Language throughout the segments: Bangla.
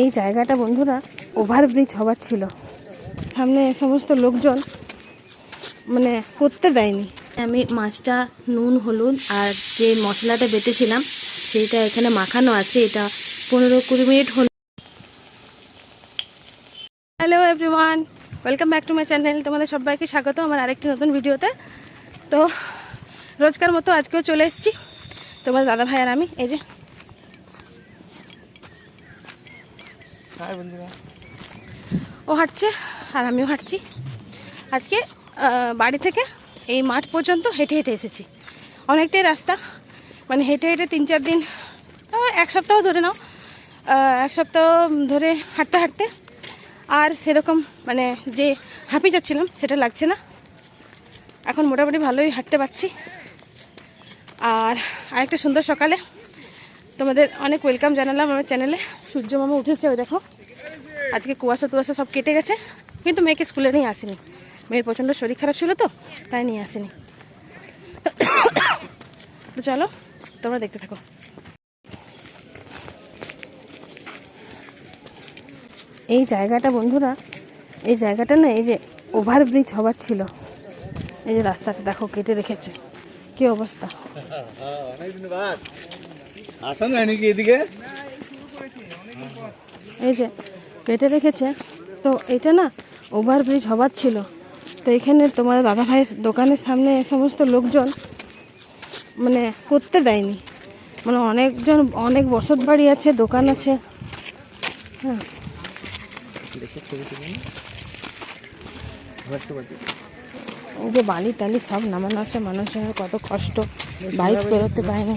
এই জায়গাটা বন্ধুরা ওভারব্রিজ হবার ছিল। সামনে সমস্ত লোকজন মানে করতে দেয়নি। আমি মাছটা নুন হলুদ আর যে মশলাটা বেটেছিলাম সেইটা এখানে মাখানো আছে। এটা পনেরো কুড়ি মিনিট হল hello everyone welcome back to my channel তোমাদের সবাইকে স্বাগত আমার আরেকটি নতুন ভিডিওতে। তো রোজকার মতো আজকেও চলে এসেছি। তোমার দাদা ভাই আর আমি এই যে ও হাঁটছে, আর আমিও হাঁটছি। আজকে বাড়ি থেকে এই মাঠ পর্যন্ত হেঁটে হেঁটে এসেছি। অনেকটাই রাস্তা মানে হেঁটে হেঁটে তিন চার দিন এক সপ্তাহ ধরে নাও এক সপ্তাহ ধরে হাঁটতে হাঁটতে, আর সেরকম মানে যে হাঁপিয়ে যাচ্ছিলাম, সেটা লাগছে না। এখন মোটামুটি ভালোই হাঁটতে পারছি। আর আরেকটা সুন্দর সকালে তোমাদের অনেক ওয়েলকাম জানালাম আমার চ্যানেলে সূর্য মামা উঠেছে, ওই দেখো। আজকে কুয়াশা টুয়াশা সব কেটে গেছে, কিন্তু মেয়েকে স্কুলে নিয়ে আসিনি। মেয়ের প্রচণ্ড শরীর খারাপ ছিল তো, তাই নিয়ে আসিনি। তো চলো, তোমরা দেখতে থাকো। এই জায়গাটা বন্ধুরা, এই জায়গাটা না, এই যে ওভারব্রিজ হবার ছিল। এই যে রাস্তাটা দেখো, কেটে রেখেছে। কি অবস্থা? বাদ। আসেন নাকি এদিকে? এই যে, কেটে রেখেছে। তো এটা না ওভারব্রিজ হবার ছিল। তো এখানে তোমার দাদা ভাইয়ের দোকানের সামনে সমস্ত লোকজন মানে করতে দেয়নি। মানে অনেকজন, অনেক বসত বাড়ি আছে, দোকান আছে। হ্যাঁ। যে বালি টালি সব নামানো আছে, মানুষজনের কত কষ্ট। বাইক বেরোতে পায়নি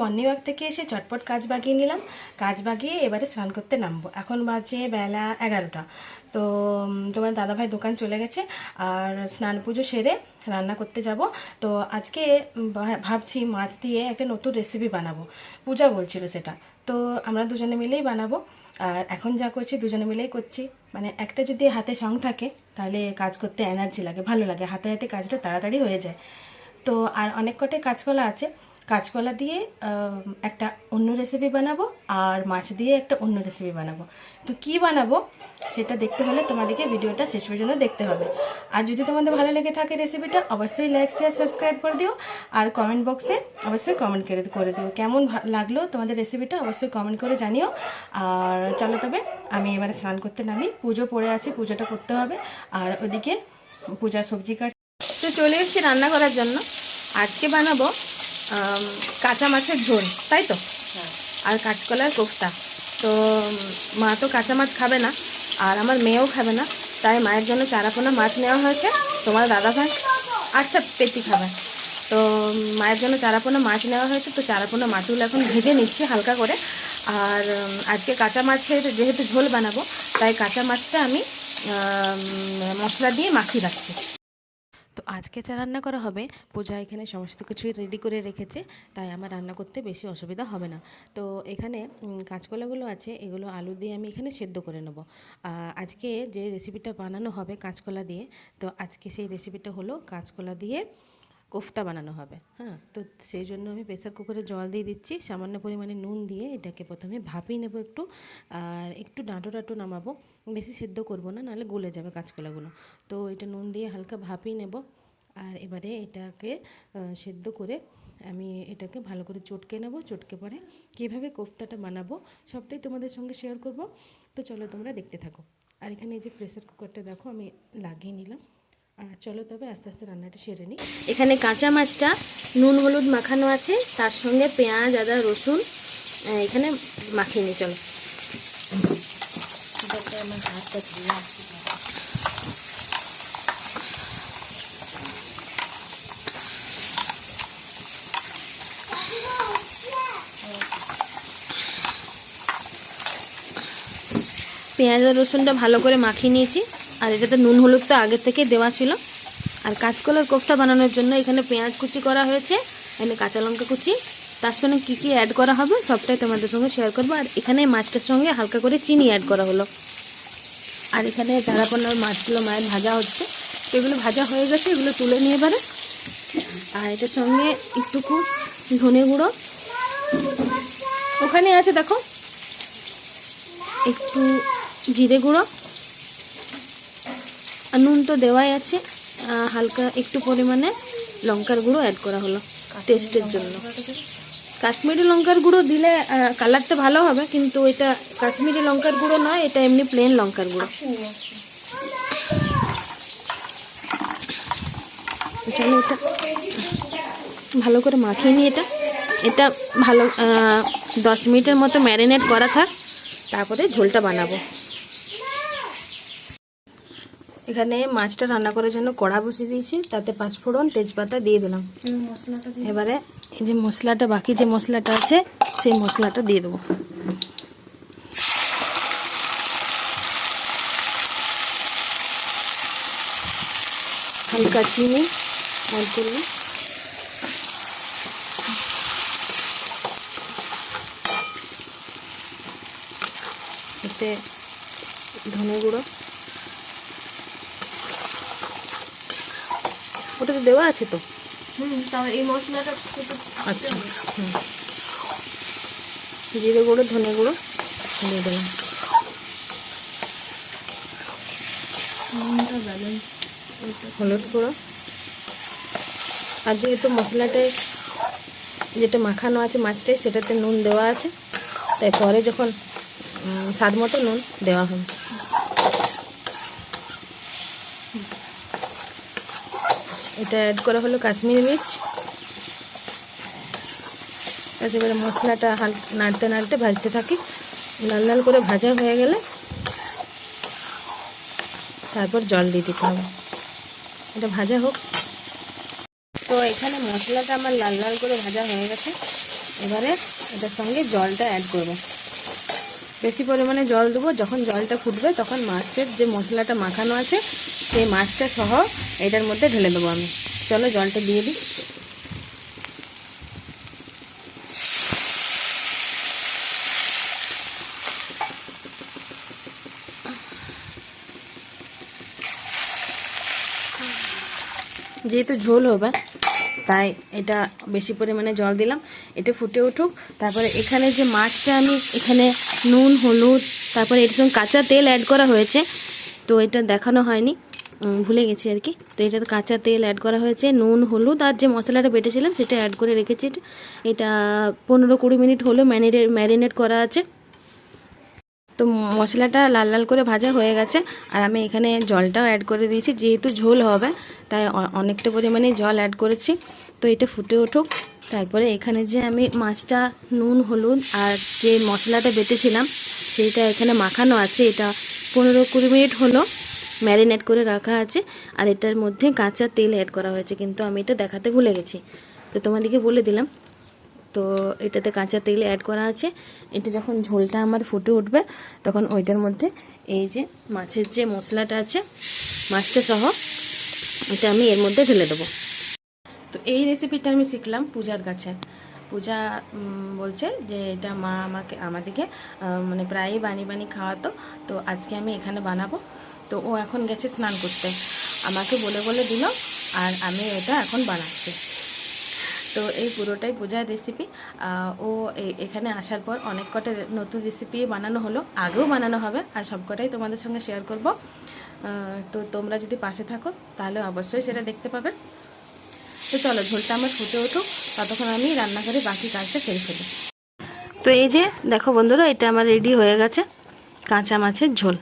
মর্নিং ওয়াক থেকে এসে চটপট কাজ বাগিয়ে নিলাম। কাজ বাগিয়ে এবারে স্নান করতে নামবো। এখন বাজে বেলা এগারোটা। তো তোমার দাদাভাই দোকান চলে গেছে আর স্নান পুজো সেরে রান্না করতে যাব। তো আজকে ভাবছি মাছ দিয়ে একটা নতুন রেসিপি বানাবো। পূজা বলছিল সেটা। তো আমরা দুজনে মিলেই বানাবো। আর এখন যা করছি দুজনে মিলেই করছি। মানে একটা যদি হাতে সং থাকে, তাহলে কাজ করতে এনার্জি লাগে, ভালো লাগে। হাতে হাতে কাজটা তাড়াতাড়ি হয়ে যায়। তো আর অনেক কটাই কাজকলা আছে। কাঁচকলা দিয়ে একটা অন্য রেসিপি বানাবো আর মাছ দিয়ে একটা অন্য রেসিপি বানাবো। তো কি বানাবো সেটা দেখতে হলে তোমাদেরকে ভিডিওটা শেষ পর্যন্ত দেখতে হবে। আর যদি তোমাদের ভালো লেগে থাকে রেসিপিটা অবশ্যই লাইক শেয়ার সাবস্ক্রাইব করে দিও। আর কমেন্ট বক্সে অবশ্যই কমেন্ট করে করে দিও। কেমন লাগল তোমাদের রেসিপিটা অবশ্যই কমেন্ট করে জানিও। আর চলো তবে, আমি এবারে স্নান করতে নামি। পুজো পড়ে আছি, পুজোটা করতে হবে। আর ওদিকে পূজার সবজি কাট তো চলে এসেছি রান্না করার জন্য। আজকে বানাবো কাঁচা মাছের ঝোল তাই তো? আর কাঁচকলার কোফতা। তো মা তো কাঁচা মাছ খাবে না আর আমার মেয়েও খাবে না তাই মায়ের জন্য চারাপোনা মাছ নেওয়া হয়েছে তোমার দাদা ভাই? আচ্ছা পেটি খাবে। তো মায়ের জন্য চারাপোনা মাছ নেওয়া হয়েছে তো চারাপোনা মাছগুলো এখন ভেজে নিচ্ছি হালকা করে। আর আজকে কাঁচা মাছের যেহেতু ঝোল বানাবো তাই কাঁচা মাছটা আমি মশলা দিয়ে মাখিয়ে রাখছি। তো আজকে যা রান্না করা হবে, পূজা এখানে সমস্ত কিছুই রেডি করে রেখেছে, তাই আমার রান্না করতে বেশি অসুবিধা হবে না। তো এখানে কাঁচকলাগুলো আছে, এগুলো আলু দিয়ে আমি এখানে সেদ্ধ করে নেব। আজকে যে রেসিপিটা বানানো হবে কাঁচকলা দিয়ে, তো আজকে সেই রেসিপিটা হলো কাঁচকলা দিয়ে কোফতা বানানো হবে হ্যাঁ? তো সেই জন্য আমি প্রেসার কুকারে জল দিয়ে দিচ্ছি, সামান্য পরিমাণে নুন দিয়ে এটাকে প্রথমে ভাপিয়ে নেব একটু, আর একটু ডাঁটো ডাঁটো নামাবো, বেশি সেদ্ধ করব না, নাহলে গলে যাবে কাঁচকলাগুলো। তো এটা নুন দিয়ে হালকা ভাপিয়ে নেব, আর এবারে এটাকে সেদ্ধ করে আমি এটাকে ভালো করে চটকে নেব, চটকে পরে কীভাবে কোফতাটা বানাবো সবটাই তোমাদের সঙ্গে শেয়ার করব। তো চলো তোমরা দেখতে থাকো। আর এখানে এই যে প্রেসার কুকারটা দেখো, আমি লাগিয়ে নিলাম। চলো তবে আস্তে আস্তে রান্নাটা সেরে নিই। এখানে কাঁচা মাছটা নুন হলুদ মাখানো আছে তার সঙ্গে পেঁয়াজ আদা রসুন এখানে মাখিয়ে নিই চলো। পেঁয়াজ আর রসুনটা ভালো করে মাখিয়ে নিয়েছি। আর এটাতে নুন হলুদ তো আগের থেকে দেওয়া ছিল। আর কাঁচকলার কোফতা বানানোর জন্য এখানে পেঁয়াজ কুচি করা হয়েছে এখানে কাঁচা লঙ্কা কুচি। তার সঙ্গে কী কী অ্যাড করা হবে সবটাই তোমাদের সঙ্গে শেয়ার করব। আর এখানে মাছটার সঙ্গে হালকা করে চিনি অ্যাড করা হলো। আর এখানে চারাপোনার মাছগুলো মায়ের ভাজা হচ্ছে। এগুলো ভাজা হয়ে গেছে, এগুলো তুলে নিয়ে পারে আর এটার সঙ্গে একটুকু ধনে গুঁড়ো। ওখানে আছে, দেখো। একটু জিরে গুঁড়ো। আর নুন তো দেওয়াই আছে হালকা একটু পরিমাণে লঙ্কার গুঁড়ো অ্যাড করা হলো টেস্টের জন্য। কাশ্মীরি লঙ্কার গুঁড়ো দিলে কালারটা ভালো হবে কিন্তু এটা কাশ্মীরি লঙ্কার গুঁড়ো নয় এটা এমনি প্লেন লঙ্কার গুঁড়ো। চলো এটা ভালো করে মাখিয়ে নিই এটা। এটা ভালো দশ মিনিটের মতো ম্যারিনেট করা থাক তারপরে ঝোলটা বানাবো। এখানে মাছটা রান্না করার জন্য কড়া বসিয়ে দিয়েছি তাতে পাঁচফোড়ন তেজপাতা দিয়ে দিলাম। এবারে এই যে মশলাটা বাকি যে মশলাটা আছে সেই মশলাটা দিয়ে দেবো। হালকা চিনি অ্যাড করব এতে ধনে গুঁড়ো। ওটা তো দেওয়া আছে তো? এই মশলাটা আচ্ছা হুম। জিরে গুঁড়ো ধনে গুঁড়ো দিয়ে দিলাম। হলুদ গুঁড়ো। আর যেহেতু মশলাটায় যেটা মাখানো আছে মাছটায় সেটাতে নুন দেওয়া আছে। তাই পরে যখন স্বাদ মতো নুন দেওয়া হবে। এটা অ্যাড করা হলো কাশ্মীরি মির্চ। এবারে মশলাটা হাল নাড়তে নাড়তে ভাজতে থাকি। লাল লাল করে ভাজা হয়ে গেলে তারপর জল দিয়ে দিতে হবে। এটা ভাজা হোক। তো এখানে মশলাটা আমার লাল লাল করে ভাজা হয়ে গেছে। এবারে এটার সঙ্গে জলটা অ্যাড করব। বেশি পরিমাণে জল দেবো। যখন জলটা ফুটবে তখন মাছের যে মশলাটা মাখানো আছে, সেই মাছটা সহ এটার মধ্যে ঢেলে দেবো আমি। চলো জলটা দিয়ে দিই। যেহেতু ঝোল হবে তাই এটা বেশি পরিমাণে জল দিলাম। এটা ফুটে উঠুক। তারপরে এখানে যে মাছটা আমি এখানে নুন, হলুদ, তারপরে এর সঙ্গে কাঁচা তেল অ্যাড করা হয়েছে। তো এটা দেখানো হয়নি। ভুলে গেছি আর কি। তো এটাতে কাঁচা তেল অ্যাড করা হয়েছে। নুন, হলুদ আর যে মশলাটা বেটেছিলাম সেটা অ্যাড করে রেখেছি। এটা- এটা পনেরো কুড়ি মিনিট হলো ম্যারিনেট ম্যারিনেট করা আছে। তো মশলাটা লাল লাল করে ভাজা হয়ে গেছে। আর আমি এখানে জলটাও অ্যাড করে দিয়েছি। যেহেতু ঝোল হবে তাই অনেকটা পরিমাণে জল অ্যাড করেছি। তো এটা ফুটে উঠুক। তারপরে এখানে যে আমি মাছটা নুন, হলুদ আর যে মশলাটা বেটেছিলাম, সেইটা এখানে মাখানো আছে। এটা পনেরো কুড়ি মিনিট হলো ম্যারিনেট করে রাখা আছে আর এটার মধ্যে কাঁচা তেল অ্যাড করা হয়েছে। কিন্তু আমি এটা দেখাতে ভুলে গেছি। তো তোমাদেরকে বলে দিলাম। তো এটাতে কাঁচা তেল অ্যাড করা আছে। এটা যখন ঝোলটা আমার ফুটে উঠবে, তখন ওইটার মধ্যে এই যে মাছের যে মশলাটা আছে, মাছটা সহ এটা আমি এর মধ্যে ঢেলে দেবো। তো এই রেসিপিটা আমি শিখলাম পূজার কাছে। পূজা বলছে যে এটা মা আমাকে, আমাদেরকে মানে প্রায়ই বানিয়ে বানিয়ে খাওয়াতো। তো আজকে আমি এখানে বানাবো। তো ও এখন গেছে স্নান করতে। আমাকে বলে বলে দিল, আর আমি এটা এখন বানাচ্ছি। তো এই পুরোটাই পূজার রেসিপি ও এখানে আসার পর অনেক কটা নতুন রেসিপি বানানো হলো। আগেও বানানো হবে, আর সবকটাই তোমাদের সঙ্গে শেয়ার করব। তো তোমরা যদি পাশে থাকো, তাহলে অবশ্যই সেটা দেখতে পাবে। তো চলো, ঝোলটা আমার ফুটে উঠুক, ততক্ষণ আমি রান্নাঘরে বাকি কাজটা সেরে ফেলি। তো এই যে, দেখো বন্ধুরা, এটা আমার রেডি হয়ে গেছে কাঁচা মাছের ঝোল।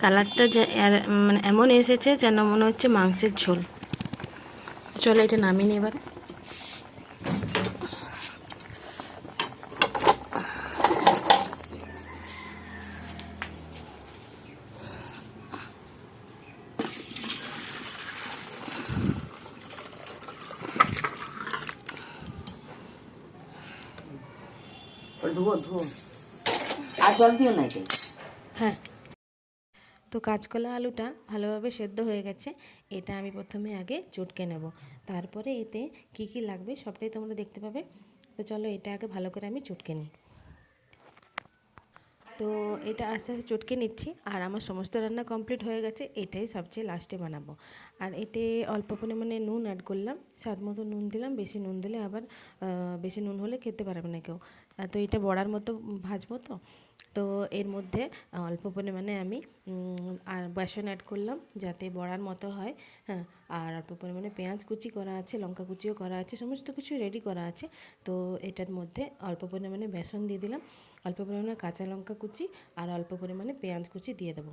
কালারটা যে মানে এমন এসেছে যেন মনে হচ্ছে মাংসের ঝোল। চলো এটা নামিয়ে এবারে। ধুয়ো ধুয়ো। আর হ্যাঁ। তো কাঁচকলা আলুটা ভালোভাবে সেদ্ধ হয়ে গেছে। এটা আমি প্রথমে আগে চটকে নেব। তারপরে এতে কি কি লাগবে সবটাই তোমরা দেখতে পাবে। তো চলো এটা আগে ভালো করে আমি চটকে নিই। তো এটা আস্তে আস্তে চটকে নিচ্ছি আর আমার সমস্ত রান্না কমপ্লিট হয়ে গেছে, এটাই সবচেয়ে লাস্টে বানাবো। আর এতে অল্প পরিমাণে নুন অ্যাড করলাম, স্বাদ মতো নুন দিলাম, বেশি নুন দিলে আবার বেশি নুন হলে খেতে পারবে না কেউ। তো এটা বড়ার মতো ভাজবো তো। তো এর মধ্যে অল্প পরিমাণে আমি আর বেসন অ্যাড করলাম যাতে বড়ার মতো হয় হ্যাঁ। আর অল্প পরিমাণে পেঁয়াজ কুচি করা আছে, লঙ্কা কুচিও করা আছে, সমস্ত কিছু রেডি করা আছে। তো এটার মধ্যে অল্প পরিমাণে বেসন দিয়ে দিলাম। অল্প পরিমাণে কাঁচা লঙ্কা কুচি আর অল্প পরিমাণে পেঁয়াজ কুচি দিয়ে দেবো।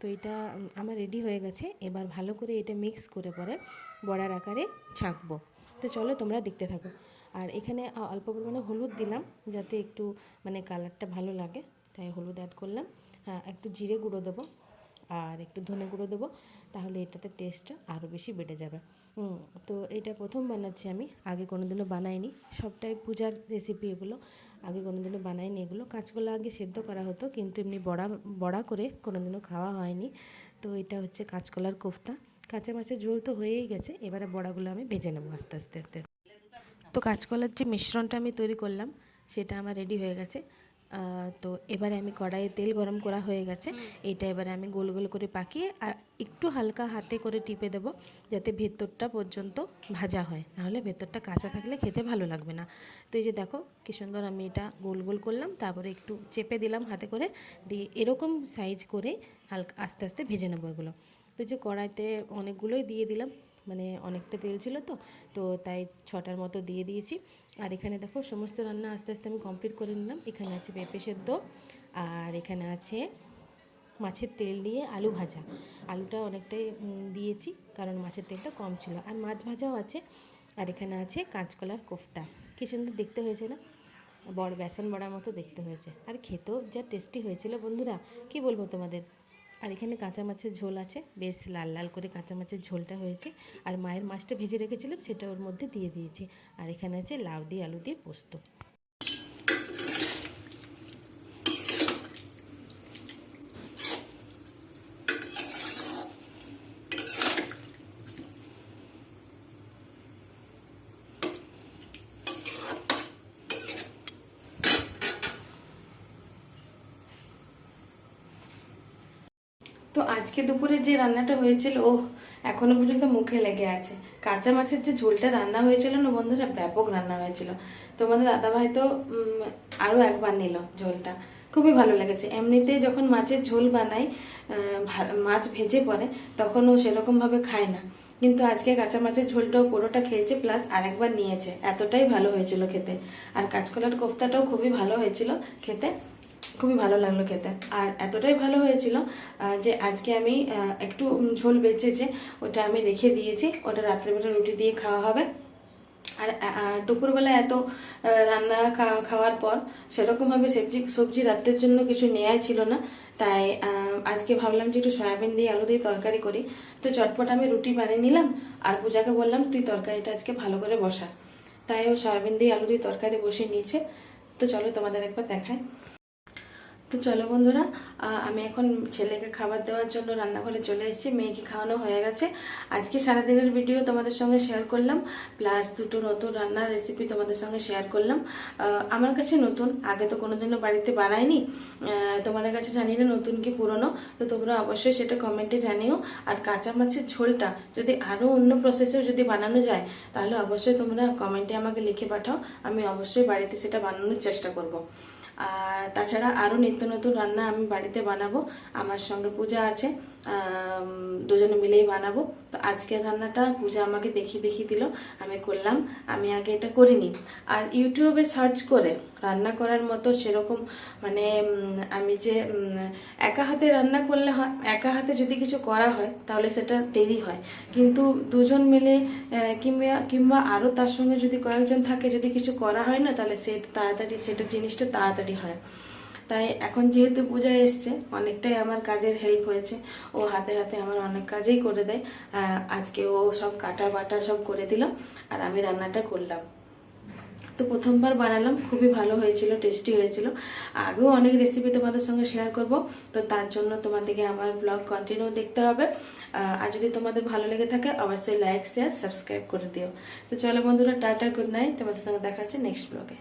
তো এটা আমার রেডি হয়ে গেছে। এবার ভালো করে এটা মিক্স করে পরে বড়ার আকারে ছাঁকবো। তো চলো তোমরা দেখতে থাকো। আর এখানে অল্প পরিমাণে হলুদ দিলাম যাতে একটু মানে কালারটা ভালো লাগে। তাই হলুদ অ্যাড করলাম। হ্যাঁ একটু জিরে গুঁড়ো দেবো আর একটু ধনে গুঁড়ো দেবো। তাহলে এটাতে টেস্টটা আরও বেশি বেড়ে যাবে। তো এটা প্রথম বানাচ্ছি আমি। আগে কোনোদিনও বানাইনি। সবটাই পূজার রেসিপি এগুলো। আগে কোনোদিনও বানাইনি এগুলো। কাঁচকলা আগে সেদ্ধ করা হতো, কিন্তু এমনি বড়া বড়া করে কোনোদিনও খাওয়া হয়নি। তো এটা হচ্ছে কাঁচকলার কোফতা। কাঁচা মাছের ঝোল তো হয়েই গেছে, এবারে বড়াগুলো আমি ভেজে নেব আস্তে আস্তে আস্তে। তো কাঁচকলার যে মিশ্রণটা আমি তৈরি করলাম, সেটা আমার রেডি হয়ে গেছে। তো এবারে আমি কড়াইয়ে তেল গরম করা হয়ে গেছে। এটা এবারে আমি গোল গোল করে পাকিয়ে আর একটু হালকা হাতে করে টিপে দেবো যাতে ভেতরটা পর্যন্ত ভাজা হয়। নাহলে ভেতরটা কাঁচা থাকলে খেতে ভালো লাগবে না। তো এই যে দেখো কি সুন্দর আমি এটা গোল গোল করলাম তারপরে একটু চেপে দিলাম হাতে করে দিয়ে এরকম সাইজ করে হালকা আস্তে আস্তে ভেজে নেব এগুলো। তো যে কড়াইতে অনেকগুলোই দিয়ে দিলাম মানে অনেকটা তেল ছিল তো তো তাই ছটার মতো দিয়ে দিয়েছি। আর এখানে দেখো সমস্ত রান্না আস্তে আস্তে আমি কমপ্লিট করে নিলাম। এখানে আছে পেঁপে সেদ্ধ, আর এখানে আছে মাছের তেল দিয়ে আলু ভাজা। আলুটা অনেকটাই দিয়েছি কারণ মাছের তেলটা কম ছিল। আর মাছ ভাজাও আছে, আর এখানে আছে কাঁচকলার কোফতা। কী সুন্দর দেখতে হয়েছে না? বড় বেসন বড়ার মতো দেখতে হয়েছে। আর খেতেও যা টেস্টি হয়েছিল বন্ধুরা, কি বলব তোমাদের? আর এখানে কাঁচা মাছের ঝোল আছে। বেশ লাল লাল করে কাঁচা মাছের ঝোলটা হয়েছে। আর মায়ের মাছটা ভেজে রেখেছিলাম, সেটা ওর মধ্যে দিয়ে দিয়েছি। আর এখানে আছে লাউ দিয়ে আলু দিয়ে পোস্ত তো আজকে দুপুরে যে রান্নাটা হয়েছিল ও এখনও পর্যন্ত মুখে লেগে আছে। কাঁচা মাছের যে ঝোলটা রান্না হয়েছিল না বন্ধুরা, ব্যাপক রান্না হয়েছিল। তোমাদের দাদাভাই তো আরও একবার নিল ঝোলটা। খুবই ভালো লেগেছে। এমনিতে যখন মাছের ঝোল বানাই মাছ ভেজে পড়ে তখন ও সেরকমভাবে খায় না। কিন্তু আজকে কাঁচা মাছের ঝোলটাও পুরোটা খেয়েছে, প্লাস আরেকবার নিয়েছে। এতটাই ভালো হয়েছিল খেতে। আর কাঁচকলার কোফতাটাও খুবই ভালো হয়েছিল খেতে। খুবই ভালো লাগল খেতে। আর এতটাই ভালো হয়েছিল যে আজকে আমি একটু ঝোল বেঁচেছে ওটা আমি রেখে দিয়েছি, ওটা রাত্রেবেলা রুটি দিয়ে খাওয়া হবে। আর দুপুরবেলা এত রান্না খাওয়ার পর সেরকমভাবে সবজি সবজি রাত্রের জন্য কিছু নেওয়াই ছিল না। তাই আজকে ভাবলাম যে একটু সয়াবিন দিয়ে আলু দিয়ে তরকারি করি। তো চটপট আমি রুটি বানিয়ে নিলাম, আর পূজাকে বললাম, তুই তরকারিটা আজকে ভালো করে বসা। তাই ও সয়াবিন দিয়ে আলু দিয়ে তরকারি বসে নিয়েছে। তো চলো তোমাদের একবার দেখায় তো চলো বন্ধুরা আমি এখন ছেলেকে খাবার দেওয়ার জন্য রান্নাঘরে চলে এসেছি, মেয়েকে খাওয়ানো হয়ে গেছে। আজকে সারাদিনের ভিডিও তোমাদের সঙ্গে শেয়ার করলাম প্লাস দুটো নতুন রান্নার রেসিপি তোমাদের সঙ্গে শেয়ার করলাম। আমার কাছে নতুন, আগে তো কোনোদিনও বাড়িতে বানাইনি তোমাদের কাছে জানি না নতুন কি পুরনো? তো তোমরা অবশ্যই সেটা কমেন্টে জানিও। আর কাঁচা মাছের ঝোলটা যদি আরও অন্য প্রসেসেও যদি বানানো যায়, তাহলে অবশ্যই তোমরা কমেন্টে আমাকে লিখে পাঠাও, আমি অবশ্যই বাড়িতে সেটা বানানোর চেষ্টা করব। আর তাছাড়া আরও নিত্য নতুন রান্না আমি বাড়িতে বানাবো, আমার সঙ্গে পূজা আছে দুজনে মিলেই বানাবো। তো আজকের রান্নাটা পূজা আমাকে দেখি দেখি দিল, আমি করলাম, আমি আগে এটা করিনি আর ইউটিউবে সার্চ করে রান্না করার মতো সেরকম মানে আমি যে একা হাতে রান্না করলে হয়, একা হাতে যদি কিছু করা হয়, তাহলে সেটা দেরি হয়। কিন্তু দুজন মিলে কিংবা কিংবা আরও তার সঙ্গে যদি কয়েকজন থাকে, যদি কিছু করা হয় না, তাহলে সে তাড়াতাড়ি, সেটা জিনিসটা তাড়াতাড়ি হয়। তাই এখন যেহেতু পূজা এসছে, অনেকটাই আমার কাজের হেল্প হয়েছে। ও হাতে হাতে আমার অনেক কাজেই করে দেয়। আজকে ও সব কাটা বাটা সব করে দিল, আর আমি রান্নাটা করলাম। তো প্রথমবার বানালাম, খুবই ভালো হয়েছিল টেস্টি হয়েছিল। আগেও অনেক রেসিপি তোমাদের সঙ্গে শেয়ার করব, তো তার জন্য তোমাদেরকে আমার ব্লগ কন্টিনিউ দেখতে হবে। আর যদি তোমাদের ভালো লেগে থাকে, অবশ্যই লাইক শেয়ার সাবস্ক্রাইব করে দিও। তো চলো বন্ধুরা, টাটা গুড নাইট তোমাদের সঙ্গে দেখা হচ্ছে নেক্সট ব্লগে